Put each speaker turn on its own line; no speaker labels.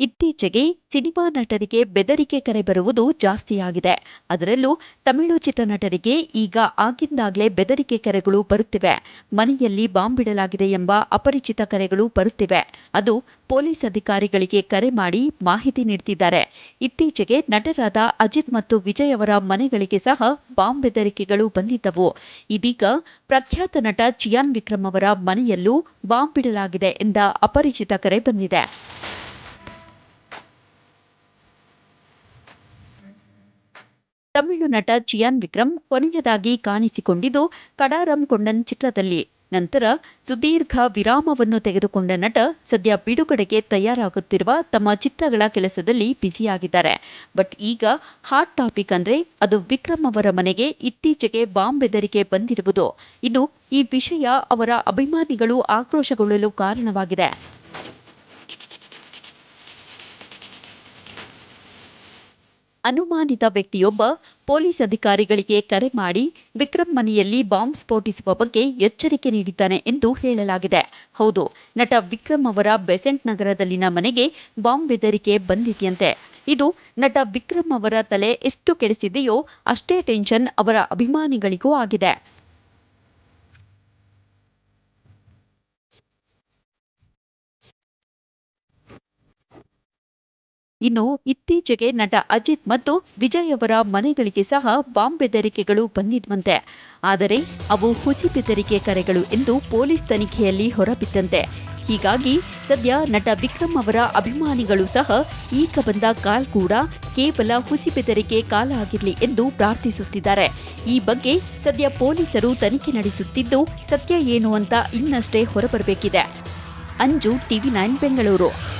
ಇತ್ತೀಚೆಗೆ ಸಿನಿಮಾ ನಟರಿಗೆ ಬೆದರಿಕೆ ಕರೆ ಬರುವುದು ಜಾಸ್ತಿಯಾಗಿದೆ. ಅದರಲ್ಲೂ ತಮಿಳು ಚಿತ್ರನಟರಿಗೆ ಈಗ ಆಗಿಂದಾಗ್ಲೇ ಬೆದರಿಕೆ ಕರೆಗಳು ಬರುತ್ತಿವೆ. ಮನೆಯಲ್ಲಿ ಬಾಂಬ್ ಬಿಡಲಾಗಿದೆ ಎಂಬ ಅಪರಿಚಿತ ಕರೆಗಳು ಬರುತ್ತಿವೆ. ಅದು ಪೊಲೀಸ್ ಅಧಿಕಾರಿಗಳಿಗೆ ಕರೆ ಮಾಡಿ ಮಾಹಿತಿ ನೀಡುತ್ತಿದ್ದಾರೆ ಇತ್ತೀಚೆಗೆ ನಟರಾದ ಅಜಿತ್ ಮತ್ತು ವಿಜಯ್ ಅವರ ಮನೆಗಳಿಗೆ ಸಹ ಬಾಂಬ್ ಬೆದರಿಕೆಗಳು ಬಂದಿದ್ದವು. ಇದೀಗ ಪ್ರಖ್ಯಾತ ನಟ ಚಿಯಾನ್ ವಿಕ್ರಮ್ ಅವರ ಮನೆಯಲ್ಲೂ ಬಾಂಬ್ ಬಿಡಲಾಗಿದೆ ಎಂದ ಅಪರಿಚಿತ ಕರೆ ಬಂದಿದೆ. ತಮಿಳು ನಟ ಚಿಯಾನ್ ವಿಕ್ರಮ್ ಕೊನೆಯದಾಗಿ ಕಾಣಿಸಿಕೊಂಡಿದ್ದು ಕಡಾರಂ ಕೊಂಡನ್ ಚಿತ್ರದಲ್ಲಿ. ನಂತರ ಸುದೀರ್ಘ ವಿರಾಮವನ್ನು ತೆಗೆದುಕೊಂಡ ನಟ ಸದ್ಯ ಬಿಡುಗಡೆಗೆ ತಯಾರಾಗುತ್ತಿರುವ ತಮ್ಮ ಚಿತ್ರಗಳ ಕೆಲಸದಲ್ಲಿ ಬ್ಯುಸಿಯಾಗಿದ್ದಾರೆ. ಬಟ್ ಈಗ ಹಾಟ್ ಟಾಪಿಕ್ ಅಂದ್ರೆ ಅದು ವಿಕ್ರಮ್ ಅವರ ಮನೆಗೆ ಇತ್ತೀಚೆಗೆ ಬಾಂಬ್ ಬೆದರಿಕೆ ಬಂದಿರುವುದು. ಇನ್ನು ಈ ವಿಷಯ ಅವರ ಅಭಿಮಾನಿಗಳು ಆಕ್ರೋಶಗೊಳ್ಳಲು ಕಾರಣವಾಗಿದೆ. ಅನುಮಾನಿತ ವ್ಯಕ್ತಿಯೊಬ್ಬ ಪೊಲೀಸ್ ಅಧಿಕಾರಿಗಳಿಗೆ ಕರೆ ಮಾಡಿ ವಿಕ್ರಮ್ ಮನೆಯಲ್ಲಿ ಬಾಂಬ್ ಸ್ಫೋಟಿಸುವ ಬಗ್ಗೆ ಎಚ್ಚರಿಕೆ ನೀಡಿದ್ದಾನೆ ಎಂದು ಹೇಳಲಾಗಿದೆ. ಹೌದು, ನಟ ವಿಕ್ರಮ್ ಅವರ ಬೆಸೆಂಟ್ ನಗರದಲ್ಲಿನ ಮನೆಗೆ ಬಾಂಬ್ ಬೆದರಿಕೆ ಬಂದಿದೆಯಂತೆ. ಇದು ನಟ ವಿಕ್ರಮ್ ಅವರ ತಲೆ ಎಷ್ಟು ಕೆಡಿಸಿದೆಯೋ ಅಷ್ಟೇ ಟೆನ್ಷನ್ ಅವರ ಅಭಿಮಾನಿಗಳಿಗೂ ಆಗಿದೆ. ಇನ್ನು ಇತ್ತೀಚೆಗೆ ನಟ ಅಜಿತ್ ಮತ್ತು ವಿಜಯ್ ಅವರ ಮನೆಗಳಿಗೆ ಸಹ ಬಾಂಬ್ ಬೆದರಿಕೆಗಳು ಬಂದಿದ್ವಂತೆ. ಆದರೆ ಅವು ಹುಸಿ ಬೆದರಿಕೆ ಕರೆಗಳು ಎಂದು ಪೊಲೀಸ್ ತನಿಖೆಯಲ್ಲಿ ಹೊರಬಿದ್ದಂತೆ. ಹೀಗಾಗಿ ಸದ್ಯ ನಟ ವಿಕ್ರಮ್ ಅವರ ಅಭಿಮಾನಿಗಳು ಸಹ ಈಗ ಬಂದ ಕಾಲ್ ಕೂಡ ಕೇವಲ ಹುಸಿ ಬೆದರಿಕೆ ಕಾಲ ಆಗಿರಲಿ ಎಂದು ಪ್ರಾರ್ಥಿಸುತ್ತಿದ್ದಾರೆ. ಈ ಬಗ್ಗೆ ಸದ್ಯ ಪೊಲೀಸರು ತನಿಖೆ ನಡೆಸುತ್ತಿದ್ದು ಸತ್ಯ ಏನು ಅಂತ ಇನ್ನಷ್ಟೇ ಹೊರಬರಬೇಕಿದೆ. Anju TV nine Bengaluru.